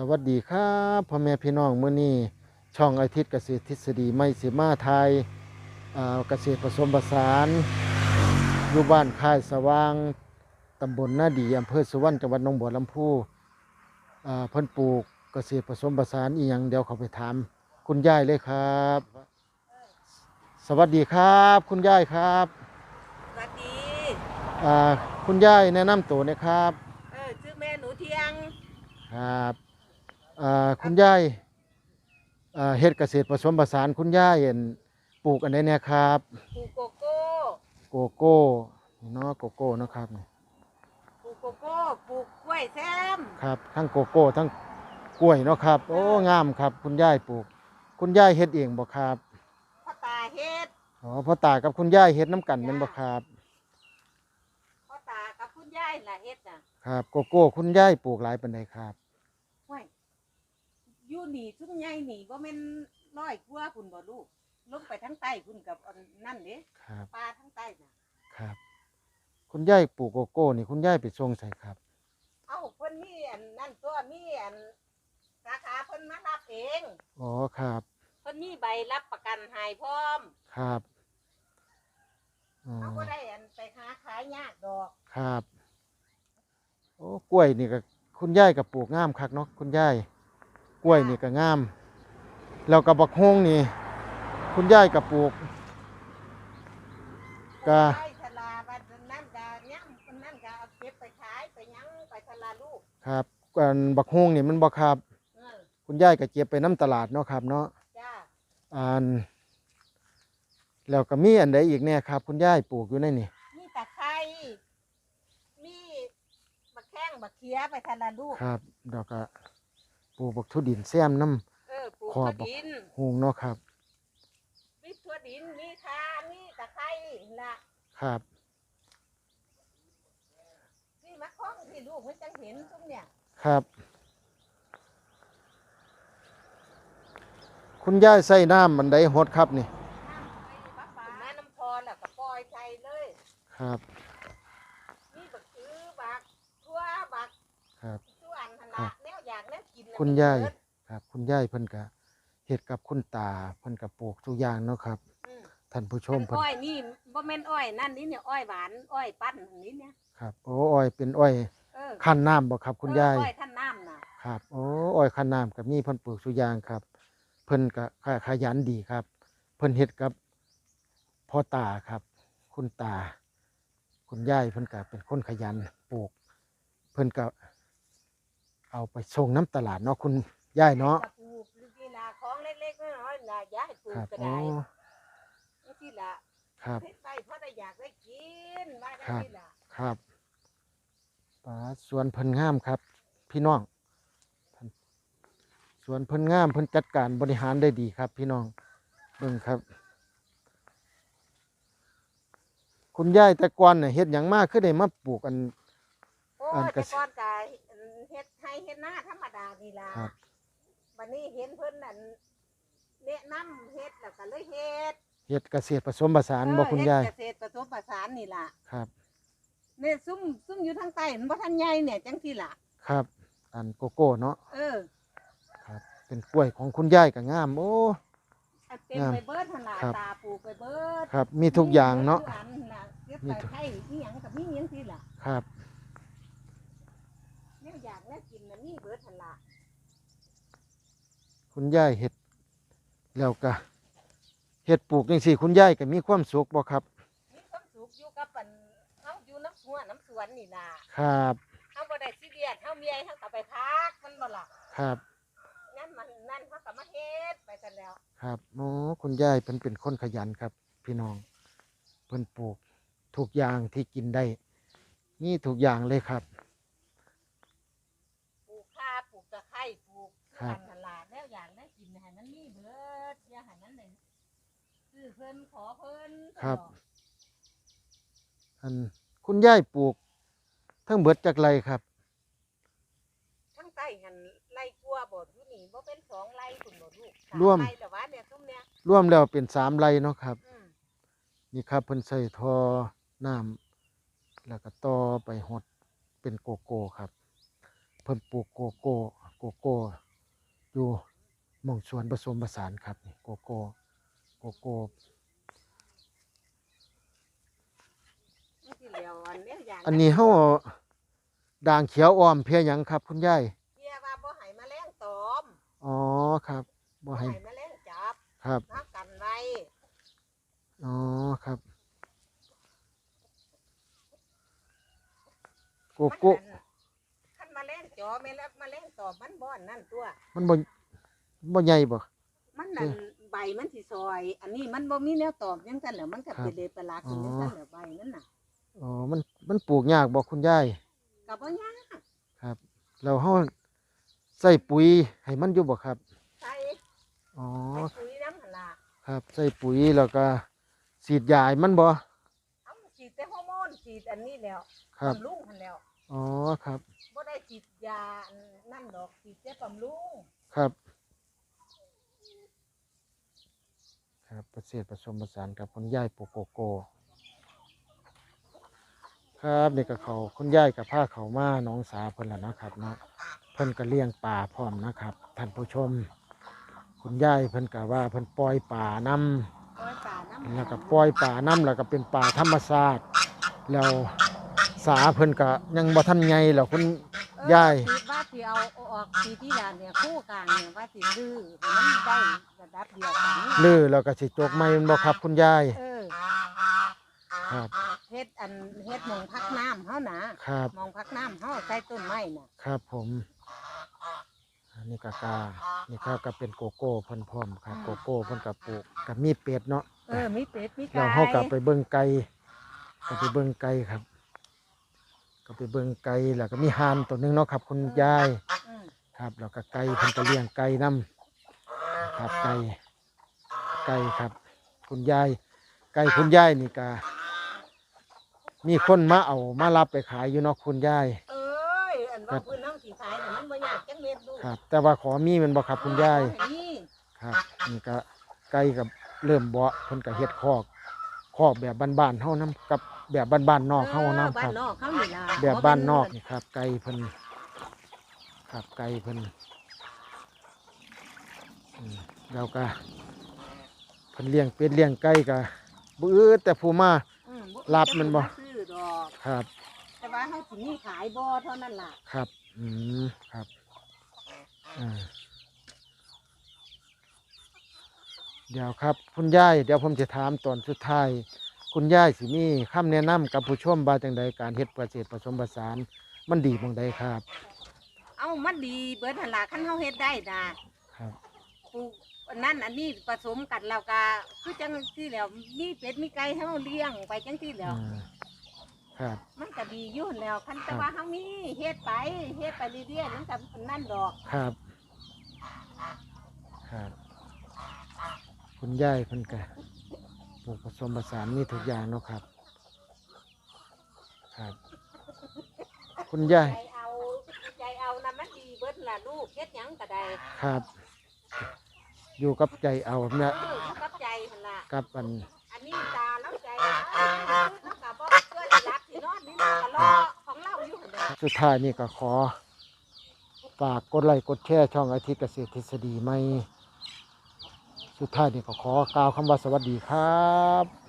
สวัสดีครับพ่อแม่พี่น้องมื้อนี้ช่องอาทิตย์เกษตรทฤษฎีไม่สิมาไทยอ่าเกษตรผสมผสานอยู่บ้านค่ายสว่างตำบลนาดีอำเภอสุวรรณจังหวัดหนองบัวลำพูอ่าเพิ่นปลูกเกษตรผสมผสานอีหยังเดี๋ยวเขาไปถามคุณยายเลยครับ สวัสดีครับ คุณยายครับสวัสดีอ่าคุณยายแนะนำตัวหนะครับเออชื่อแม่หนูเทียงครับอ่า คุณยายอ่าเฮ็ดเกษตรผสมผสานคุณยายเห็นปลูกอันใดเนี่ยครับปลูกโกโก้โกโก้นี่เนาะโกโก้เนาะครับนี่ปลูกโกโก้ปลูกกล้วยแซมครับทั้งโกโก้ทั้งกล้วยเนาะครับ โอ้งามครับ คุณยายปลูก คุณยายเฮ็ดเองบ่ครับพ่อตาเฮ็ดอ๋อพ่อตากับคุณยายเฮ็ดน้ำกันแม่นบ่ครับพ่อตากับคุณยายล่ะเฮ็ดน่ะครับโกโก้คุณยายปลูกหลายปานใดครับห้วย อยู่นี่ทุ่งใหญ่นี่บ่แม่นร้อยกว่าพุ่นบ่ลูกลงไปทางใต้พุ่นกับอันนั่นเด้ครับป่าทางใต้น่ะ ครับ คุณยายปลูกโกโก้นี่คุณยายไปส่งใส่ครับ เอ้าเพิ่นมีอันนั่นตัวมีอันสาขาเพิ่นมารับเองอ๋อ ครับ เพิ่นมีใบรับประกันให้พร้อมครับอ๋อเขาบ่ได้อันไปหาขายยากดอก ครับ โอ้ กล้วยนี่ก็คุณยายกับปลูกงามคักเนาะคุณยายก ล้วยนี่ก็งาม แล้วก็บักฮวงนี่ คุณยายกับปลูกก็ไปทลาบัดนั้นก็ยังคนนั้นก็เอาเก็บไปขายไปหยังไปทลาลูกครับอันบักฮวงนี่มันบ่ครับ เออคุณยายก็เก็บไปน้ำตลาดเนาะครับเนาะจ้าอันแล้วก็มีอันใดอีกเนี่ยครับ คุณยายปลูกอยู่ในนี่มีตะไคร้มีบักแข้งบักเขียไปทลาลูกครับแล้วก็ ปลูกบักทุดินแซมน้เออปลูกขอถั่บวดินำฮวงเนาะครับ มีถั่วดินมีคามีตะไคร้ละครับนี่มะข้องที่ลูกมันจังเห็นตรงเนี่ยครับ คุณยายใส่น้ำมันไดหดครับนี่น้ำไปปลาปลาน้ำพอแล้วก็ปล่อยใจเลย ครับ มีบักอื้อบักทั่วบักครับ กแนวกินน่ะคุณมียายเบิดครับ คุณยายเพิ่นก็เฮ็ดกับคุณตาเพิ่นก็ปลูกทุกอย่างเนาะครับอืมท่านผู้ชอัมนเพิ่นอ้อยนี่บ่แม่นอ้อยนั่นนี่เนี่ยอ้อยหวานอ้อยปั้นอันนี้เนี่ยครับโอ้อ้อยเป็นอ้อยเออคั้นน้ำบ่ครับ คุณยาย เอออ้อยท่านน้ำน่ะครับโอ้อ้อยคั้นน้ำกับมีเพิ่นปลูกทุกอย่างครับ เพิ่นก็ขขยันดีครับ เพิ่นเฮ็ดกับพ่อตาครับ คุณตา คุณยายเพิ่นก็เป็นคนขยันปลูก เพิ่นก็ เอาไปส่งน้ำตลาดเนาะคุณยายเนาะจะปลูกนี่ล่ะของเล็กๆน้อยๆล่ะอย่าให้ปลูคกรับก็โอ้ได้นี่ล่ะครับเฮ็ดไปเพราะได้อยากได้กินว่าได้ครับนี่ล่ะครับป่าสวนเพิ่นงามครับ พี่น้องท่านสวนเพิ่นงามเพิ่นจัดการบริหารได้ดีครับ พี่น้องเบิ่งครับ คุณยายแต่ก่อนน่ะเฮ็ดหยังมากคือได้มาปลูกอัน โอ้อันยก็แต่ก่อนก็ เฮ็ดให้เฮ็ดหน้าธรรมดานี่ล่ะครับบัดนี้เห็นเพิ่นนั่นแนะนำเฮ็ดแล้วก็เลยเฮ็ดเฮ็ดเกษตรผสมผสานบ่คุณยาย เฮ็ดเกษตรผสมผสานนี่ล่ะครับ เนี่ยซุ่มซุ่มอยู่ทางใต้มันบ่ทันใหญ่เนี่ยจังซี่ล่ะ ครับ อันโกโก้เนาะ เออครับ เป็นกล้วยของคุณยายก็งาม โอ้เอาเต็มงามไปเบิดหั่นล่ะครับ ตาปลูกไปเบิดครับ มีทุกอย่างเนาะ มีอัน่ะเก็บมีไปทุกให้อีหยังกับมีหยังซี่ล่ะ ครับ แนวอยากแนวกินน่ะ มีเบิดหั่นล่ะคุณยายเฮ็ดแล้วก็เฮ็ดปลูกจังซี่ คุณยายก็มีความสุขบ่ครับ มีความสุขอยู่กับปันเฮาอยู่น้ำสวนน้ำสวนนี่ล่ะครับ เฮาบ่ได้ซีเรียสเฮาเมียเฮาก็ไปพักมันบ่ล่ะครับ นั่นมันนั่นเฮาก็มาเฮ็ดไปกันแล้ว ครับโอ้คุณยายเพิ่นเป็นคนขยันครับ พี่น้องเพิ่นปลูกทุกอย่างที่กินได้มีทุกอย่างเลยครับ ปลูกข่าปลูกตะไคร้ปลูก ครับอันหั่นล่ะแนวอยากแนวกินให้มันมีเบิดอย่าให้มันได้ซื้อเพิ่นขอเพิ่นครับตลอดอันคุณยายปลูก ทั้งเบิดจากไรครับ ทั้งใต้หันไร่กลัวบ่อยู่นี่บ่เป็นสองไร่คุณบ่ลูกสาร่วมไร่แต่ว่าเนี่ยซุ่มเนี่ยรวมแล้วเป็นสามไรเนาะครับ อืมนี่ครับเพิ่นใส่ทอน้ำแล้วก็ต่อไปหดเป็นโกโก้ครับ เพิ่นปลูกโกโก้โกโก้ อยู่หม่องสวนผสมผสานครับนี่โกโก้โกโก้มันสิแล้วอันเนี้ยอย่างอันนี้เฮาด่างเขียวอ่อมเพียหยังครับ คุณยายเพียว่าบ่ให้แมลงตอมอ๋อครับบ่บ่ให้ให้แมลงจับครับนักกันไว้อ๋อครับโกโก้คันแมลงจอแม่แล้วแมลงต อมมันบ่อนนั่นตัว มันบ่บ่ใหญ่บ่ มันนั่นใบมันสิซอย อันนี้มันบ่มีแนวตอมจังซั่นแหล้วมันก็ครับ เป็นเลปลากินจังซั่นแหล้วใบมันน่ะอ๋อ มันมันปลูกยากบ่คุณยายก็บ่ยากครับเราเฮาใส่ปุ๋ยให้มันอยู่บ่ครับ ใส่อ๋อ ใส่ปุ๋ยน้ำหั่นล่ะครับ ใส่ปุ๋ยแล้วก็ฉีดยาให้มันบ่ เอาฉีดแต่ฮอร์โมนฉีดอันนี้แล้วครับบำรุงหั่นแล้ว อ๋อครับบ่ได้ฉีดยาอันนั่นดอกฉีดแต่บำรุงครับ ครับเกษตรผสมผสานกับคุณยายปลูกโกโก้ครับนี่ก็เขาคุณยายกับผ้าเขามาน้องสาวเพิ่นล่ะนะครับเนาะเพิ่นก็เลี้ยงปลาพร้อมนะครับท่านผู้ชม คุณยายเพิ่นก็ว่าเพิ่นปล่อยป่านำปล่อยป่าน้ำแล้วก็ปล่อยป่าน้ำแล้วก็เป็นป่าธรรมชาติแล้ว สาเพิ่นก็ยังบ่ทันใหญ่หรอกคุณเออยายฉีดว่าสิเอาออกสีที่ดานเนี่ยคู่กลางเนี่ยว่าสิดื้อให้มันได้ระดับเดียวกัน ลือแล้วก็สิจกไม้แมันบ่ครับคุณยายเออครับเฮ็ดอันเฮ็ดหมองพักน้ำเฮานะครับหมองพักน้ำเฮาใส่ต้นไม้น่ะครับผมอันนี้ก็กานี่ครับก็เป็นโกโก้เพิ่นพร้อมครับโกโก้เพิ่นก็ปลูกก็มีเป็ดเนาะเออมีเป็ดมีไก่แล้วเฮาก็ไปเบิ่งไก่ก็ไปเบิ่งไก่ครับ ก็ไปเบิ่งไก่แล้วก็มีห่านตัวหนึงเนาะครับ คุณยาย อืมครับแล้วก็ไก่เพิ่นก็เลี้ยงไก่นํครับไก่ไก่ครับ คุณยายไก่คุณยายนี่ก็มีคนมาเอามารับไปขายอยู่เนาะคุณยาย เอ้ยอันว่าพื้นน้องสีขายน่ะมันบ่ยากจังเม็ดดูครับ แต่ว่าขอมีแมันบ่ครับคุณยายเออนี่ครับนี่ก็ไก่กับเริ่มเบาะเพิ่นก็เฮ็ดคอก คอกแบบบ้านๆเฮานํกับแบบบ้านๆนอกเฮานํบ้าครันบนอกเขานี่ล่ะแบบบ้านนอกนี่ครับ ไก่เพิ่นครับไก่เพิ่นอืมแล้วก็เพิ่นเลี้ยงเป็ดเลี้ยงไก่ก็บ่อืดแต่ผู้มา อืมรับมันบ่ ซื้อดอกครับ แต่ว่าเฮาสิมีขายบ่เท่านั้นล่ะ ครับ อืม ครับ อ่า เดี๋ยวครับคุณยายเดี๋ยวผมจะถามตอนสุดท้าย คุณยายสิมีคำแนะนำกับผู้ชมว่าจังใดการเฮ็ดเกษตรผสมผสานมันดีบ่งใดครับ เอ้ามันดีเบิดหั่นล่ะคันเฮาเฮ็ดได้นะครับปลูกอันนั่นอันนี้ผสมกันแล้วก็คือจังที่แล้วมีเป็ดมีไก่ให้เฮาเลี้ยงไปจังที่แล้ว อ่าครับ มันก็ดีอยู่หั่นแล้วคันแต่ครับว่าเฮามีเฮ็ดไปเฮ็ดไปเรื่อยๆมันก็นั่นดอก ครับ ครับ คุณยายเพิ่นก็ปลูกผสมผสานมีทุกอย่างเนาะครับ ครับ คุณยายใจเอาใจเอานะมันดีเบิดล่ะลูกเฮ็ดหยังก็ได้ครับ อยู่กับใจเอาเนี่ยเออกับใจหั่นล่ะกับอันอันนี้ตาแล้วใจนะแล้วก็บ่เพื่อสิรับสินอนนี่มันก็รอของเราอยู่หั่นเด้อสุดท้ายนี่ก็ขอ ฝากกดไลค์กดแชร์ช่องอาทิตย์เกษตรทฤษฎีไหม สุดท้ายนี่ก็ขอกล่าวคำว่าสวัสดีครับ